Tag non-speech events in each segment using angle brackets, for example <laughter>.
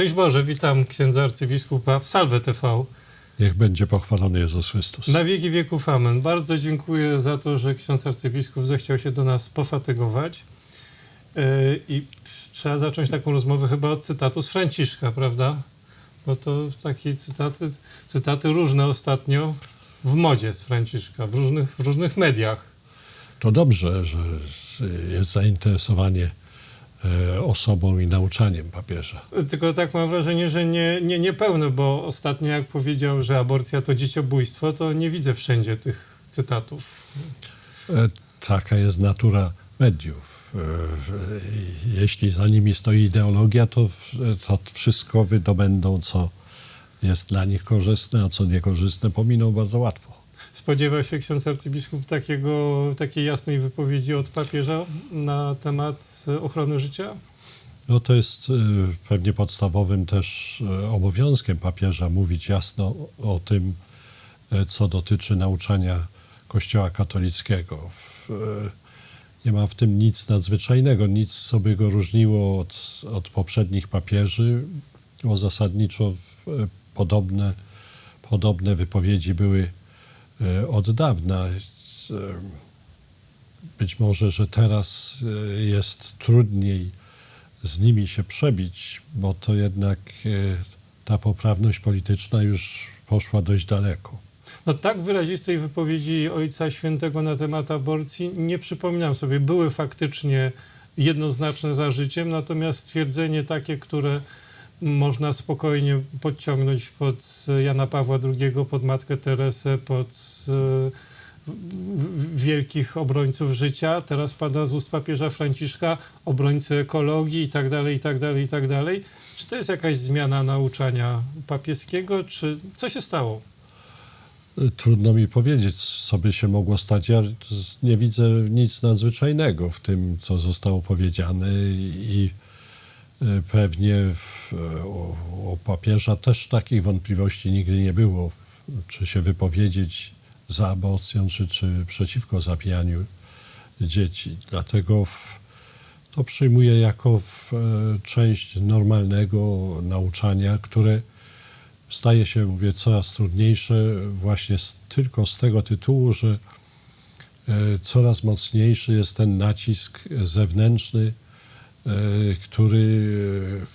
Szczęść Boże, witam księdza arcybiskupa w Salve TV. Niech będzie pochwalony Jezus Chrystus. Na wieki wieków amen. Bardzo dziękuję za to, że ksiądz arcybiskup zechciał się do nas pofatygować. Yy, I trzeba zacząć taką rozmowę chyba od cytatu z Franciszka, prawda? Bo to takie cytaty, cytaty różne ostatnio w modzie z Franciszka, w różnych, w różnych mediach. To dobrze, że jest zainteresowanie e, osobą i nauczaniem papieża. Tylko tak mam wrażenie, że nie, nie, niepełne, bo ostatnio jak powiedział, że aborcja to dzieciobójstwo, to nie widzę wszędzie tych cytatów. E, Taka jest natura mediów. E, Jeśli za nimi stoi ideologia, to, to wszystko wydobędą, co jest dla nich korzystne, a co niekorzystne, pominą bardzo łatwo. Spodziewa się ksiądz arcybiskup takiego, takiej jasnej wypowiedzi od papieża na temat e, ochrony życia? No to jest e, pewnie podstawowym też e, obowiązkiem papieża mówić jasno o tym, co dotyczy nauczania Kościoła katolickiego. Nie ma w tym nic nadzwyczajnego, nic, co by go różniło od, od poprzednich papieży, bo zasadniczo podobne, podobne wypowiedzi były od dawna. E, Być może, że teraz e, jest trudniej z nimi się przebić, bo to jednak e, ta poprawność polityczna już poszła dość daleko. No tak wyrazistej wypowiedzi Ojca Świętego na temat aborcji nie przypominam sobie. Były faktycznie jednoznaczne za życiem, natomiast stwierdzenie takie, które można spokojnie podciągnąć pod Jana Pawła II, pod Matkę Teresę, pod e, wielkich obrońców życia. Teraz pada z ust papieża Franciszka, obrońcy ekologii i tak dalej, i tak dalej, i tak dalej. Czy to jest jakaś zmiana nauczania papieskiego, czy co się stało? E, Trudno mi powiedzieć, co by się mogło stać. Ja nie widzę nic nadzwyczajnego w tym, co zostało powiedziane i e, pewnie w, u, u papieża też takich wątpliwości nigdy nie było, czy się wypowiedzieć za aborcją, czy, czy przeciwko zabijaniu dzieci. Dlatego w, to przyjmuję jako w, e, część normalnego nauczania, które staje się, mówię, coraz trudniejsze właśnie z, tylko z tego tytułu, że e, coraz mocniejszy jest ten nacisk zewnętrzny, który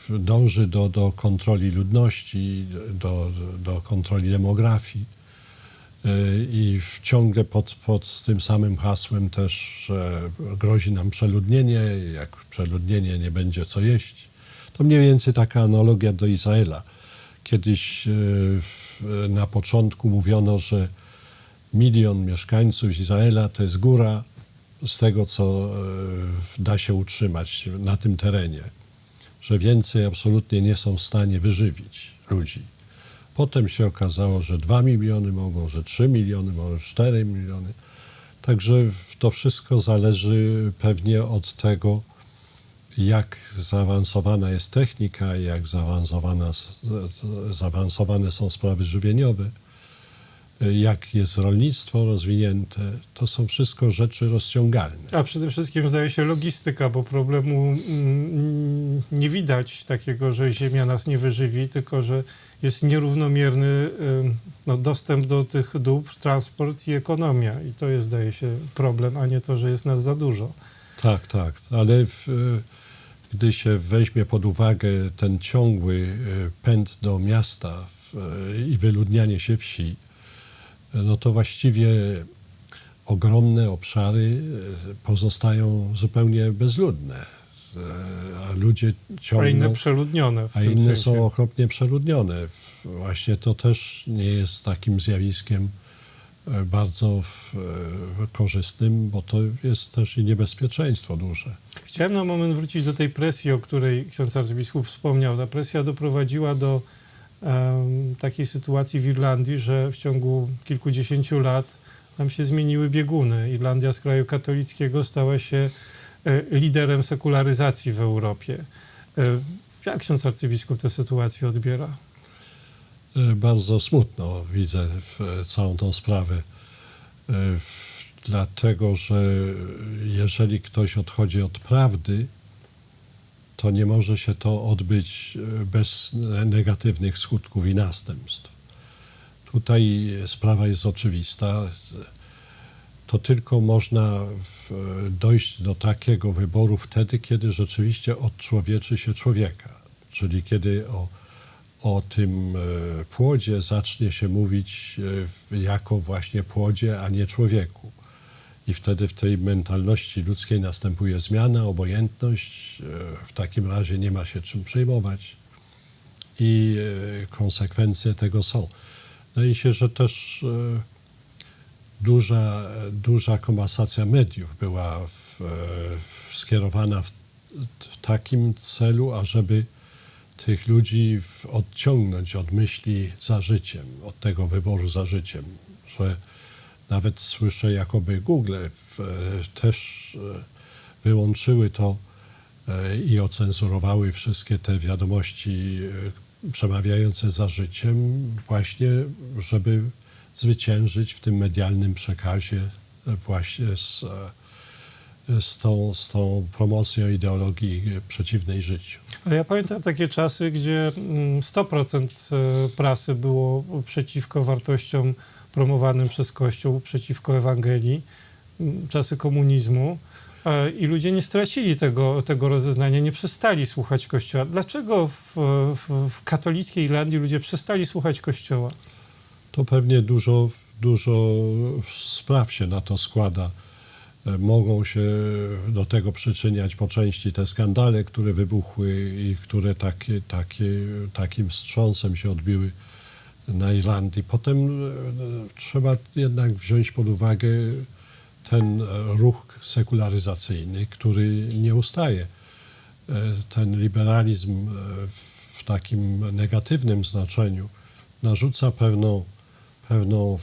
e, dąży do, do kontroli ludności, do, do kontroli demografii. E, I ciągle pod, pod tym samym hasłem też, że grozi nam przeludnienie, jak przeludnienie nie będzie co jeść. To mniej więcej taka analogia do Izraela. Kiedyś na początku mówiono, że milion mieszkańców Izraela to jest góra z tego, co e, da się utrzymać na tym terenie, że więcej absolutnie nie są w stanie wyżywić ludzi. Potem się okazało, że 2 miliony mogą, że 3 miliony, może 4 miliony. Także to wszystko zależy pewnie od tego, jak zaawansowana jest technika, jak zaawansowana, zaawansowane są sprawy żywieniowe, jak jest rolnictwo rozwinięte. To są wszystko rzeczy rozciągalne. A przede wszystkim zdaje się logistyka, bo problemu mm, nie widać takiego, że Ziemia nas nie wyżywi, tylko że jest nierównomierny ym, no, dostęp do tych dóbr, transport i ekonomia. I to jest, zdaje się, problem, a nie to, że jest nas za dużo. Tak, tak, ale w, e, gdy się weźmie pod uwagę ten ciągły pęd do miasta w, i wyludnianie się wsi, no to właściwie ogromne obszary e, pozostają zupełnie bezludne, e, a ludzie A inne ciągną, przeludnione a inne sensie. są okropnie przeludnione. Właśnie to też nie jest takim zjawiskiem e, bardzo korzystnym, bo to jest też i niebezpieczeństwo duże. Chciałem na moment wrócić do tej presji, o której ksiądz arcybiskup wspomniał. Ta presja doprowadziła do takiej sytuacji w Irlandii, że w ciągu kilkudziesięciu lat tam się zmieniły bieguny. Irlandia z kraju katolickiego stała się e, liderem sekularyzacji w Europie. E, Jak ksiądz arcybiskup tę sytuację odbiera? E, Bardzo smutno widzę całą tą sprawę, dlatego że jeżeli ktoś odchodzi od prawdy, to nie może się to odbyć e, bez negatywnych skutków i następstw. Tutaj sprawa jest oczywista. To tylko można w, dojść do takiego wyboru wtedy, kiedy rzeczywiście odczłowieczy się człowieka, czyli kiedy o, o tym e, płodzie zacznie się mówić e, jako właśnie płodzie, a nie człowieku. I wtedy w tej mentalności ludzkiej następuje zmiana, obojętność. e, W takim razie nie ma się czym przejmować. I e, konsekwencje tego są. Wydaje mi się, że też e, duża, duża komasacja mediów była w, w, skierowana w, w takim celu, ażeby tych ludzi odciągnąć od myśli za życiem, od tego wyboru za życiem, że nawet słyszę, jakoby Google e, też e, wyłączyły to e, i ocenzurowały wszystkie te wiadomości przemawiające za życiem, właśnie, żeby zwyciężyć w tym medialnym przekazie właśnie z, z, tą, z tą promocją ideologii przeciwnej życiu. Ale ja pamiętam takie czasy, gdzie mm, 100% e, prasy było przeciwko wartościom promowanym przez Kościół, przeciwko Ewangelii, czasy komunizmu. e, I ludzie nie stracili tego, tego rozeznania, nie przestali słuchać Kościoła. Dlaczego w, w, w katolickiej Irlandii ludzie przestali słuchać Kościoła? To pewnie dużo, dużo spraw się na to składa. E, Mogą się do tego przyczyniać po części te skandale, które wybuchły i które takie, takie, takim wstrząsem się odbiły na Irlandii. Potem e, trzeba jednak wziąć pod uwagę ten e, ruch sekularyzacyjny, który nie ustaje. E, Ten liberalizm w takim negatywnym znaczeniu narzuca pewną, pewną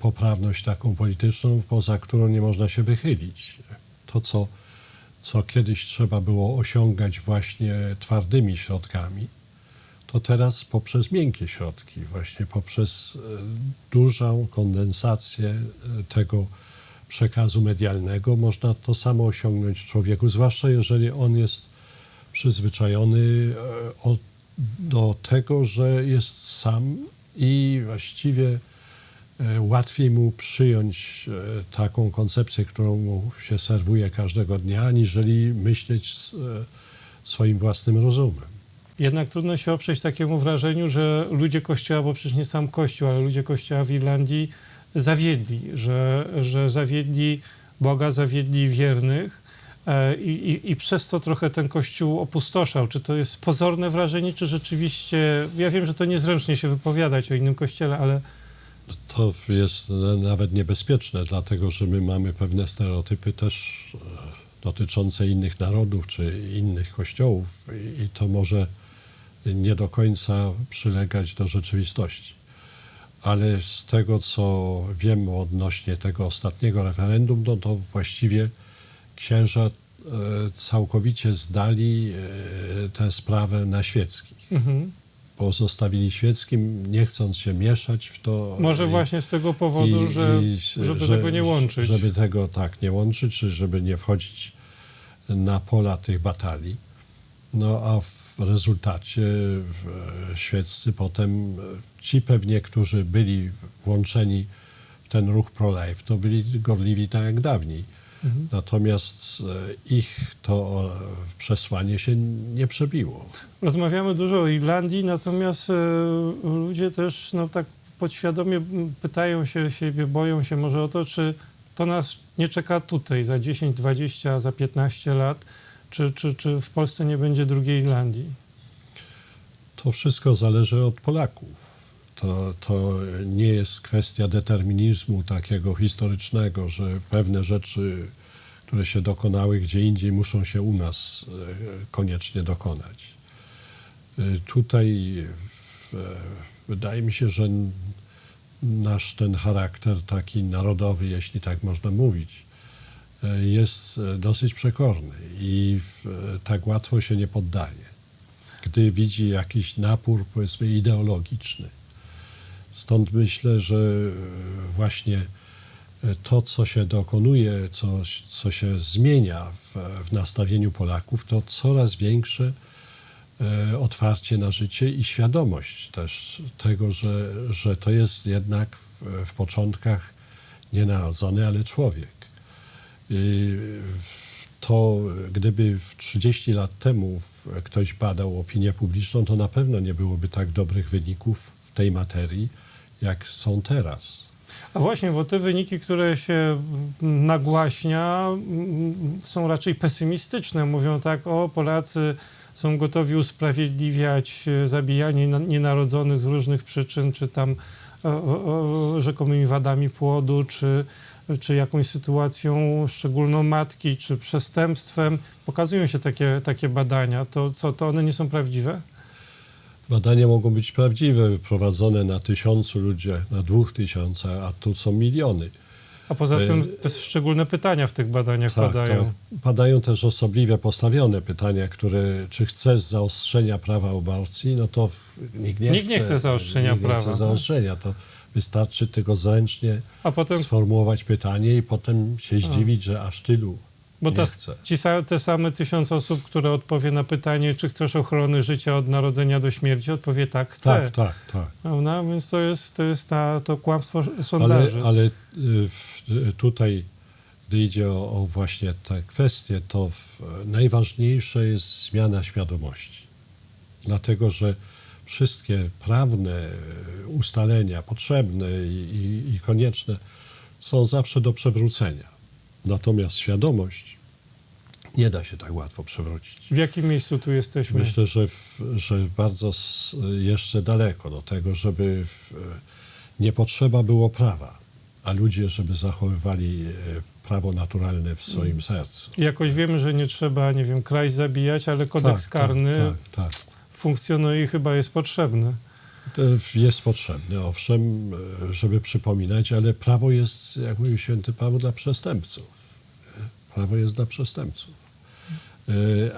poprawność taką polityczną, poza którą nie można się wychylić. To, co, co kiedyś trzeba było osiągać właśnie twardymi środkami, to teraz poprzez miękkie środki, właśnie poprzez e, dużą kondensację e, tego przekazu medialnego można to samo osiągnąć w człowieku, zwłaszcza jeżeli on jest przyzwyczajony e, do tego, że jest sam i właściwie łatwiej mu przyjąć taką koncepcję, którą mu się serwuje każdego dnia, aniżeli myśleć swoim własnym rozumem. Jednak trudno się oprzeć takiemu wrażeniu, że ludzie Kościoła, bo przecież nie sam Kościół, ale ludzie Kościoła w Irlandii zawiedli, że, że zawiedli Boga, zawiedli wiernych e, i, i, i przez to trochę ten Kościół opustoszał. Czy to jest pozorne wrażenie, czy rzeczywiście, ja wiem, że to niezręcznie się wypowiadać o innym Kościele, ale To jest na- nawet niebezpieczne, dlatego że my mamy pewne stereotypy też e, dotyczące innych narodów czy innych kościołów i to może nie do końca przylegać do rzeczywistości. Ale z tego, co wiem odnośnie tego ostatniego referendum, no to właściwie księża e, całkowicie zdali e, tę sprawę na świeckich. mhm. Pozostawili świeckim, nie chcąc się mieszać w to. może i- właśnie z tego powodu, i- że, i- żeby że- tego nie łączyć. Żeby tego tak nie łączyć, czy żeby nie wchodzić na pola tych batalii. No a w w, e, świeccy potem, e, ci pewnie, którzy byli włączeni w ten ruch pro-life, to byli gorliwi tak jak dawniej. Mhm. Natomiast e, ich to e, przesłanie się nie przebiło. Rozmawiamy dużo o Irlandii, natomiast ludzie też no, tak podświadomie pytają się siebie, boją się może o to, czy to nas nie czeka tutaj za 10, 20, za 15 lat, czy, czy, czy w Polsce nie będzie drugiej Irlandii. To wszystko zależy od Polaków. To, to nie jest kwestia determinizmu takiego historycznego, że pewne rzeczy, które się dokonały gdzie indziej, muszą się u nas e, koniecznie dokonać. E, Tutaj w, e, wydaje mi się, że nasz ten charakter taki narodowy, jeśli tak można mówić, jest e, dosyć przekorny i e, tak łatwo się nie poddaje gdy widzi jakiś napór, powiedzmy, ideologiczny. Stąd myślę, że e, właśnie e, to, co się dokonuje, co, co się zmienia w, w nastawieniu Polaków, to coraz większe e, otwarcie na życie i świadomość też tego, że, że to jest jednak w, w początkach nienarodzony, ale człowiek. I to gdyby w 30 lat temu ktoś badał opinię publiczną, to na pewno nie byłoby tak dobrych wyników w tej materii, jak są teraz. A właśnie, bo te wyniki, które się nagłaśnia, są raczej pesymistyczne. Mówią tak, o Polacy są gotowi usprawiedliwiać e, zabijanie na- nienarodzonych z różnych przyczyn, czy tam o, rzekomymi wadami płodu, czy, czy jakąś sytuacją szczególną matki, czy przestępstwem. Pokazują się takie, takie badania. To co, to one nie są prawdziwe? Badania mogą być prawdziwe, prowadzone na tysiącu ludzi, na dwóch tysiącach, a tu są miliony. A poza E, tym szczególne pytania w tych badaniach Tak, padają. tak. Padają też osobliwie postawione pytania, które czy chcesz zaostrzenia prawa aborcji, no to nikt nie Nikt chce. nie chce zaostrzenia nikt nie prawa, Chce no. zaostrzenia, to wystarczy tylko zręcznie potem sformułować pytanie i potem się zdziwić, że aż tylu Bo ta, ci, te same tysiąc osób, które odpowie na pytanie, czy chcesz ochrony życia od narodzenia do śmierci, odpowie tak, chcę. Tak, tak, tak. Prawda? Więc to jest, to jest ta, to kłamstwo Ale, sondaży. ale y, w, y, tutaj, gdy idzie o, o właśnie te kwestie, to w, najważniejsze jest zmiana świadomości. Dlatego, że wszystkie prawne y, ustalenia potrzebne i, i, i konieczne są zawsze do przewrócenia. Natomiast świadomość nie da się tak łatwo przewrócić. W jakim miejscu tu jesteśmy? Myślę, że, w, że bardzo jeszcze daleko do tego, żeby w, nie potrzeba było prawa, a ludzie, żeby zachowywali e, prawo naturalne w swoim sercu. Jakoś wiemy, że nie trzeba, nie wiem, kraj zabijać, ale kodeks Tak, karny Tak, tak, tak. Funkcjonuje i chyba jest potrzebny. Jest potrzebne, owszem, e, żeby przypominać, ale prawo jest, jak mówił święty Paweł, dla przestępców. Prawo jest dla przestępców. E,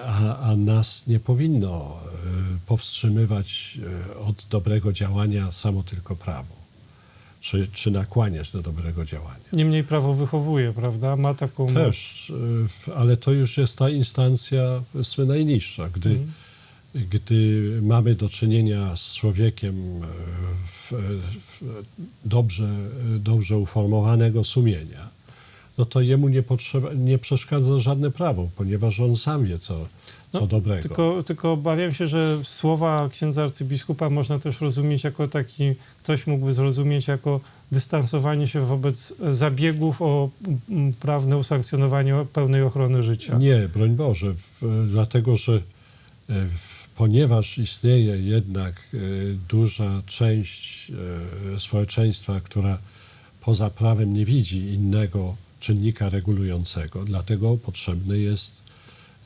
A, a nas nie powinno e, powstrzymywać od dobrego działania samo tylko prawo, czy, czy nakłaniać do dobrego działania. Niemniej prawo wychowuje, prawda? Ma taką. Też, ale to już jest ta instancja najniższa, gdy, Mhm. Gdy mamy do czynienia z człowiekiem e, w, w dobrze, dobrze uformowanego sumienia, no to jemu nie, potrzeba, nie przeszkadza żadne prawo, ponieważ on sam wie, co, co No, dobrego. Tylko, tylko obawiam się, że słowa księdza arcybiskupa można też rozumieć jako taki, ktoś mógłby zrozumieć jako dystansowanie się wobec zabiegów o mm, prawne usankcjonowanie pełnej ochrony życia. Nie, broń Boże, w, dlatego że e, w, ponieważ istnieje jednak e, duża część e, społeczeństwa, która poza prawem nie widzi innego czynnika regulującego, dlatego potrzebny jest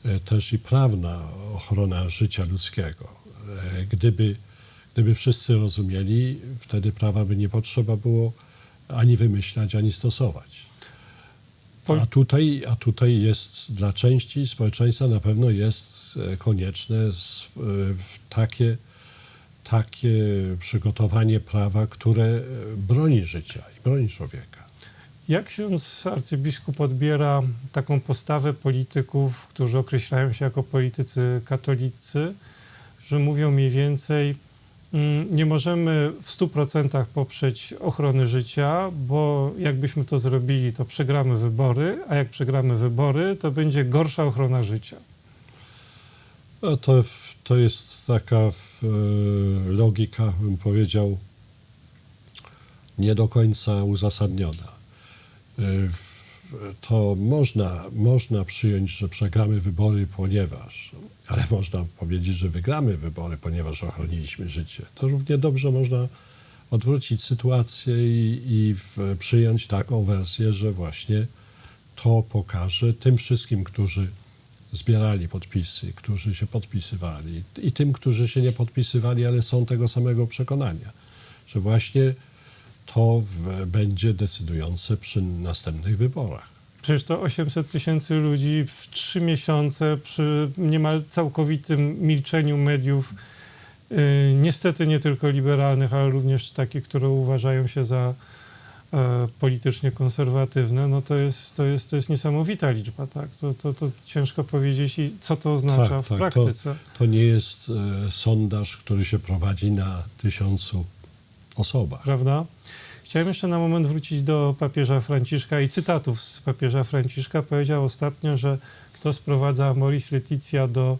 e, też i prawna ochrona życia ludzkiego. Gdyby, gdyby wszyscy rozumieli, wtedy prawa by nie potrzeba było ani wymyślać, ani stosować. A tutaj, a tutaj jest dla części społeczeństwa na pewno jest e, konieczne e, takie, takie przygotowanie prawa, które e, broni życia i broni człowieka. Jak ksiądz arcybiskup odbiera taką postawę polityków, którzy określają się jako politycy katolicy, że mówią mniej więcej, nie możemy w 100% poprzeć ochrony życia, bo jakbyśmy to zrobili, to przegramy wybory, a jak przegramy wybory, to będzie gorsza ochrona życia. To, to jest taka e, logika, bym powiedział, nie do końca uzasadniona. E, w- To można, można przyjąć, że przegramy wybory, ponieważ, ale można powiedzieć, że wygramy wybory, ponieważ ochroniliśmy życie. To równie dobrze można odwrócić sytuację i, i w, przyjąć taką wersję, że właśnie to pokaże tym wszystkim, którzy zbierali podpisy, którzy się podpisywali i tym, którzy się nie podpisywali, ale są tego samego przekonania, że właśnie to w, będzie decydujące przy następnych wyborach. Przecież to 800 tysięcy ludzi w trzy miesiące przy niemal całkowitym milczeniu mediów, yy, niestety nie tylko liberalnych, ale również takich, które uważają się za e, politycznie konserwatywne, no to jest, to jest, to jest niesamowita liczba, tak? To, to, to ciężko powiedzieć, i co to oznacza Tak, w tak, praktyce. To nie jest e, sondaż, który się prowadzi na tysiącu osobach. prawda? Chciałem jeszcze na moment wrócić do papieża Franciszka i cytatów z papieża Franciszka. Powiedział ostatnio, że kto sprowadza Amoris Leticia do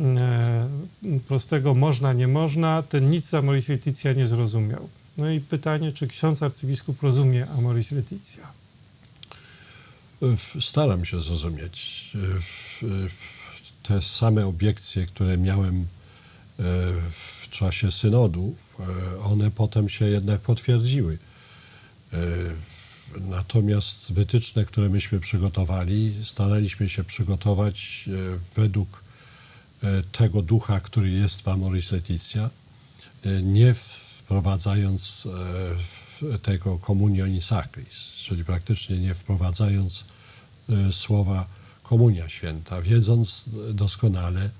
e, prostego można, nie można, ten nic z Amoris Leticia nie zrozumiał. No i pytanie, czy ksiądz arcybiskup rozumie Amoris Leticia? Staram się zrozumieć. Te same obiekcje, które miałem w czasie synodów, e, one potem się jednak potwierdziły. E, Natomiast wytyczne, które myśmy przygotowali, staraliśmy się przygotować e, według tego ducha, który jest w Amoris nie wprowadzając tego communio in sacris, czyli praktycznie nie wprowadzając słowa komunia święta, wiedząc doskonale,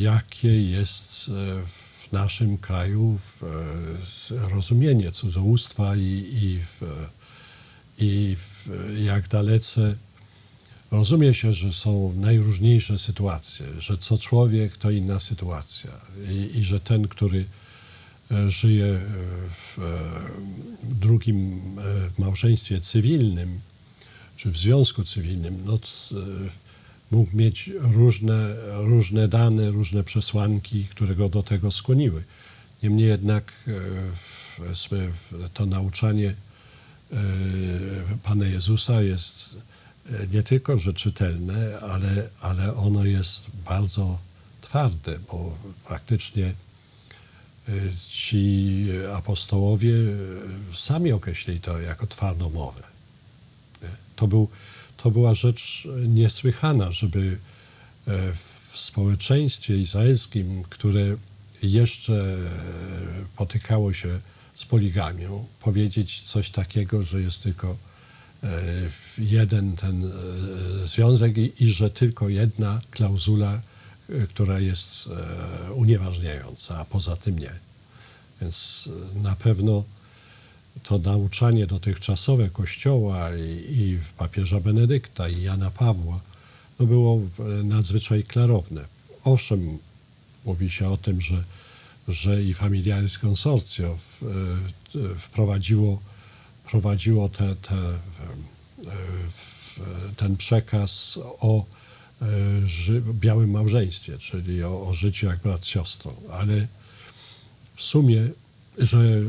jakie jest e, w naszym kraju e, rozumienie cudzołóstwa i, i, w, i w, jak dalece rozumie się, że są najróżniejsze sytuacje, że co człowiek to inna sytuacja i, i że ten, który żyje w drugim małżeństwie cywilnym, czy w związku cywilnym, no, mógł mieć różne, różne dane, różne przesłanki, które go do tego skłoniły. Niemniej jednak e, to nauczanie e, Pana Jezusa jest e, nie tylko, że czytelne, ale, ale ono jest bardzo twarde, bo praktycznie ci apostołowie sami określili to jako twardą mowę. To, był, to była rzecz niesłychana, żeby e, w społeczeństwie izraelskim, które jeszcze e, potykało się z poligamią, powiedzieć coś takiego, że jest tylko e, jeden ten związek i, i że tylko jedna klauzula, która jest unieważniająca, a poza tym nie. Więc na pewno to nauczanie dotychczasowe Kościoła i, i papieża Benedykta i Jana Pawła no było e, nadzwyczaj klarowne. Owszem, mówi się o tym, że, że i Familiaris Consortio e, wprowadziło, wprowadziło te, te, e, ten przekaz o białym małżeństwie, czyli o, o życiu jak brat z siostrą, ale w sumie, że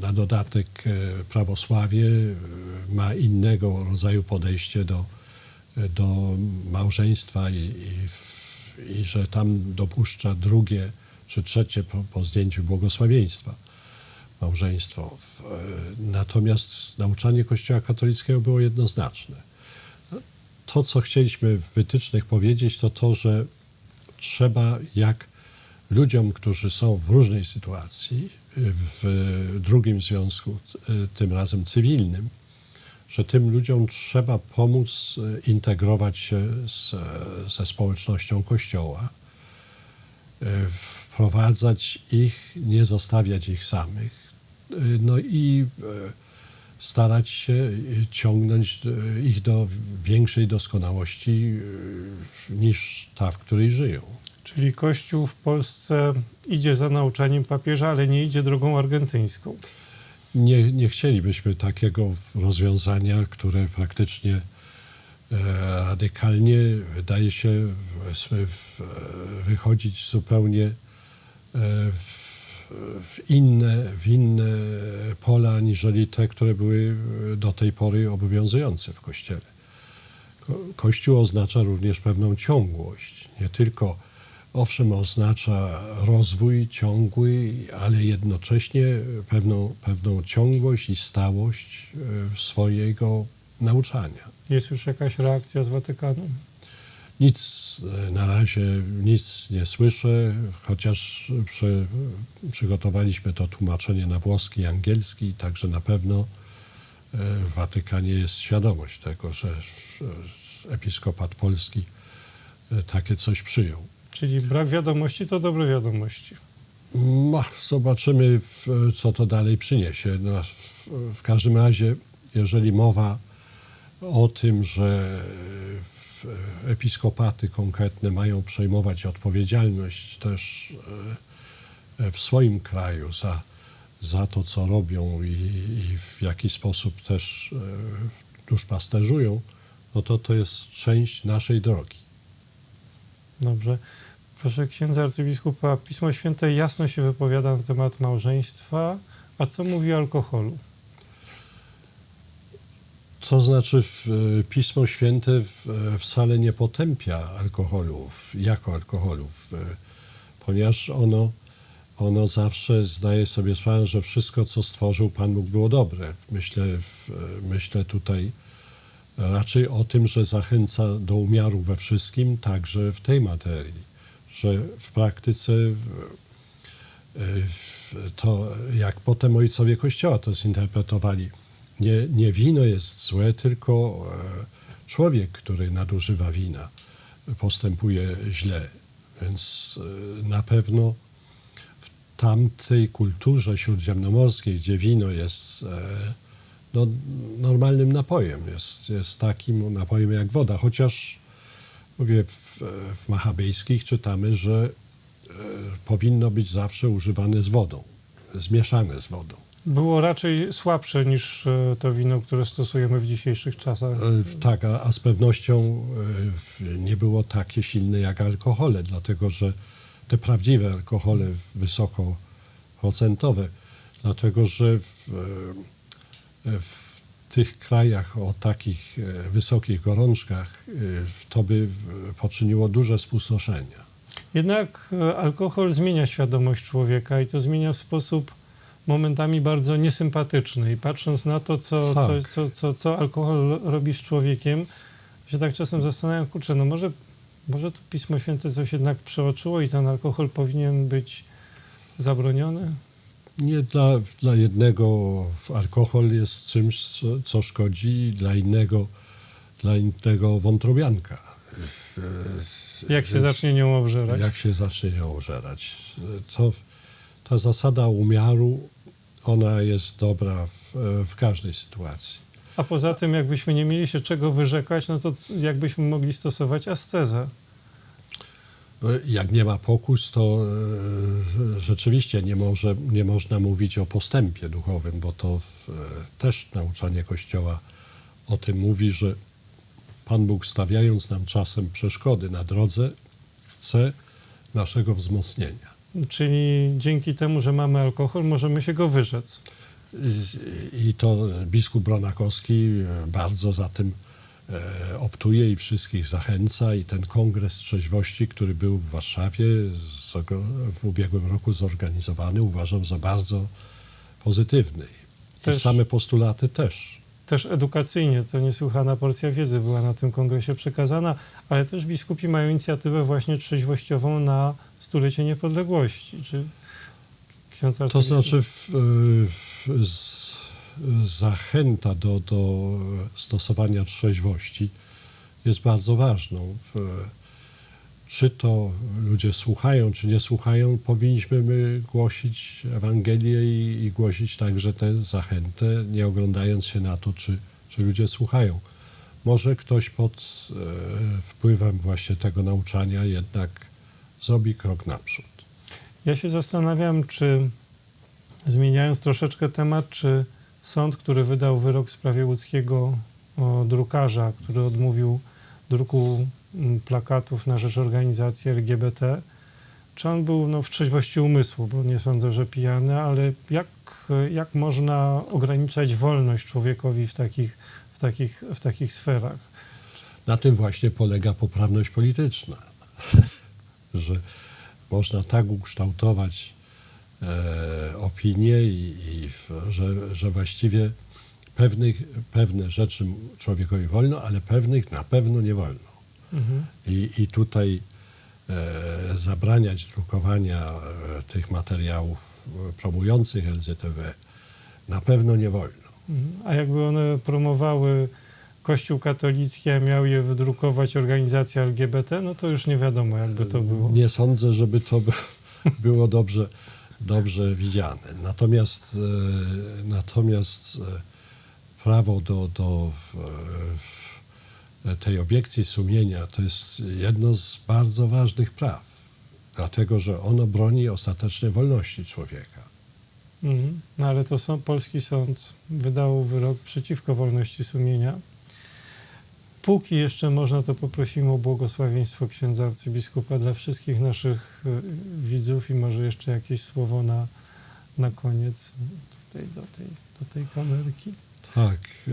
na dodatek e, prawosławie e, ma innego rodzaju podejście do, do małżeństwa i, i, i że tam dopuszcza drugie czy trzecie po, po zdjęciu błogosławieństwa małżeństwo. E, Natomiast nauczanie Kościoła katolickiego było jednoznaczne. To, co chcieliśmy w wytycznych powiedzieć, to to, że trzeba jak ludziom, którzy są w różnej sytuacji, w drugim związku, y, tym razem cywilnym, że tym ludziom trzeba pomóc y, integrować się z, ze społecznością Kościoła, wprowadzać ich, nie zostawiać ich samych, no i starać się ciągnąć ich do większej doskonałości niż ta, w której żyją. Czyli Kościół w Polsce idzie za nauczaniem papieża, ale nie idzie drogą argentyńską. Nie, nie chcielibyśmy takiego rozwiązania, które praktycznie e, radykalnie wydaje się w, wychodzić zupełnie e, w, inne, w inne pola, aniżeli te, które były do tej pory obowiązujące w Kościele. Ko- Kościół oznacza również pewną ciągłość, nie tylko owszem oznacza rozwój ciągły, ale jednocześnie pewną, pewną ciągłość i stałość e, swojego nauczania. Jest już jakaś reakcja z Watykanu? Nic e, na razie nic nie słyszę, chociaż przy, przygotowaliśmy to tłumaczenie na włoski i angielski, także na pewno e, w Watykanie jest świadomość tego, że episkopat polski takie coś przyjął. Czyli brak wiadomości to dobre wiadomości. No, zobaczymy, co to dalej przyniesie. No, w, w każdym razie, jeżeli mowa o tym, że episkopaty konkretne mają przejmować odpowiedzialność też e, w swoim kraju za, za to, co robią i, i w jaki sposób też e, duszpasterzują, no to to jest część naszej drogi. Dobrze. Proszę księdza arcybiskupa, Pismo Święte jasno się wypowiada na temat małżeństwa, a co mówi o alkoholu? To znaczy, e, Pismo Święte e, wcale nie potępia alkoholu w- jako alkoholów, e, ponieważ ono, ono zawsze zdaje sobie sprawę, że wszystko, co stworzył Pan Bóg, było dobre. Myślę, myślę tutaj raczej o tym, że zachęca do umiaru we wszystkim, także w tej materii, że w praktyce to, jak potem ojcowie Kościoła to zinterpretowali, nie, nie wino jest złe, tylko e, człowiek, który nadużywa wina, postępuje źle. Więc e, na pewno w tamtej kulturze śródziemnomorskiej, gdzie wino jest e, no, normalnym napojem, jest, jest takim napojem jak woda, chociaż mówię, w, w machabejskich czytamy, że e, powinno być zawsze używane z wodą, zmieszane z wodą. Było raczej słabsze niż e, to wino, które stosujemy w dzisiejszych czasach. E, w- Tak, a, a z pewnością e, w- nie było takie silne jak alkohole, dlatego że te prawdziwe alkohole wysokoprocentowe, dlatego że w, e, w tych krajach o takich e, wysokich gorączkach e, w- to by poczyniło duże spustoszenia. Jednak e, alkohol zmienia świadomość człowieka i to zmienia w sposób momentami bardzo niesympatyczny. I patrząc na to, co, Tak. co, co, co, co alkohol robi z człowiekiem, się tak czasem zastanawiam, kurczę, no może, może to Pismo Święte coś jednak przeoczyło i ten alkohol powinien być zabroniony? Nie dla, dla jednego alkohol jest czymś, co, co szkodzi, dla innego, dla innego wątrobianka. Jak się Więc zacznie nią obżerać? Jak się zacznie ją ożerać. To, ta zasada umiaru, ona jest dobra w, w każdej sytuacji. A poza tym, jakbyśmy nie mieli się czego wyrzekać, no to jakbyśmy mogli stosować ascezę. Jak nie ma pokus, to e, rzeczywiście nie, może, nie można mówić o postępie duchowym, bo to w, e, też nauczanie Kościoła o tym mówi, że Pan Bóg stawiając nam czasem przeszkody na drodze, chce naszego wzmocnienia. Czyli dzięki temu, że mamy alkohol, możemy się go wyrzec. I- I to biskup Bronakowski e, bardzo za tym optuje i wszystkich zachęca. I ten kongres trzeźwości, który był w Warszawie w ubiegłym roku zorganizowany, uważam za bardzo pozytywny. I Też- same postulaty też. Też edukacyjnie to niesłychana porcja wiedzy była na tym kongresie przekazana, ale też biskupi mają inicjatywę właśnie trzeźwościową na stulecie niepodległości. Czy ksiądz To znaczy w, w, z, zachęta do, do stosowania trzeźwości jest bardzo ważną. W, czy to ludzie słuchają, czy nie słuchają, powinniśmy my głosić Ewangelię i, i głosić także tę zachętę, nie oglądając się na to, czy, czy ludzie słuchają. Może ktoś pod e, wpływem właśnie tego nauczania jednak zrobi krok naprzód. Ja się zastanawiam, czy zmieniając troszeczkę temat, czy sąd, który wydał wyrok w sprawie łódzkiego drukarza, który odmówił druku plakatów na rzecz organizacji LGBT, czy on był no, w trzeźwości umysłu, bo nie sądzę, że pijany, ale jak, jak można ograniczać wolność człowiekowi w takich, w takich, w takich sferach? Na tym właśnie polega poprawność polityczna, <laughs> że można tak ukształtować opinie i, i w, że, że właściwie pewnych, pewne rzeczy człowiekowi wolno, ale pewnych na pewno nie wolno. Mhm. I, i tutaj e, zabraniać drukowania e, tych materiałów e, promujących LZTW na pewno nie wolno. Mhm. A jakby one promowały Kościół katolicki, a miał je wydrukować organizacja LGBT, no to już nie wiadomo, jakby to było. Nie sądzę, żeby to by, było dobrze dobrze widziane. Natomiast, e, natomiast e, prawo do, do w, w tej obiekcji sumienia to jest jedno z bardzo ważnych praw, dlatego że ono broni ostatecznie wolności człowieka. Mhm. No ale to są, polski sąd wydał wyrok przeciwko wolności sumienia. Póki jeszcze można, to poprosimy o błogosławieństwo księdza arcybiskupa dla wszystkich naszych e, widzów i może jeszcze jakieś słowo na, na koniec tutaj, do, tej, do tej kamerki. Tak, e,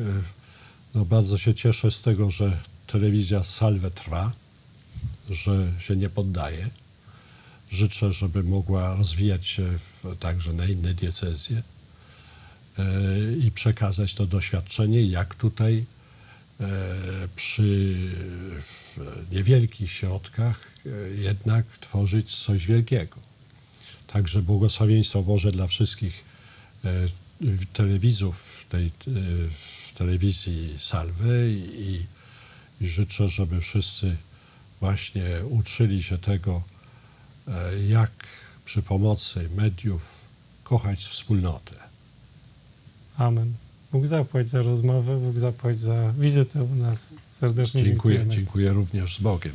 no bardzo się cieszę z tego, że telewizja Salve trwa, że się nie poddaje. Życzę, żeby mogła rozwijać się w, także na inne diecezje e, i przekazać to doświadczenie, jak tutaj przy w niewielkich środkach e, jednak tworzyć coś wielkiego. Także błogosławieństwo Boże dla wszystkich e, w- telewizów w tej e, w telewizji Salwy i, i życzę, żeby wszyscy właśnie uczyli się tego, e, jak przy pomocy mediów kochać wspólnotę. Amen. Bóg zapłać za rozmowę, Bóg zapłać za wizytę u nas. Serdecznie Dziękuję, dziękujemy. dziękuję również z Bogiem.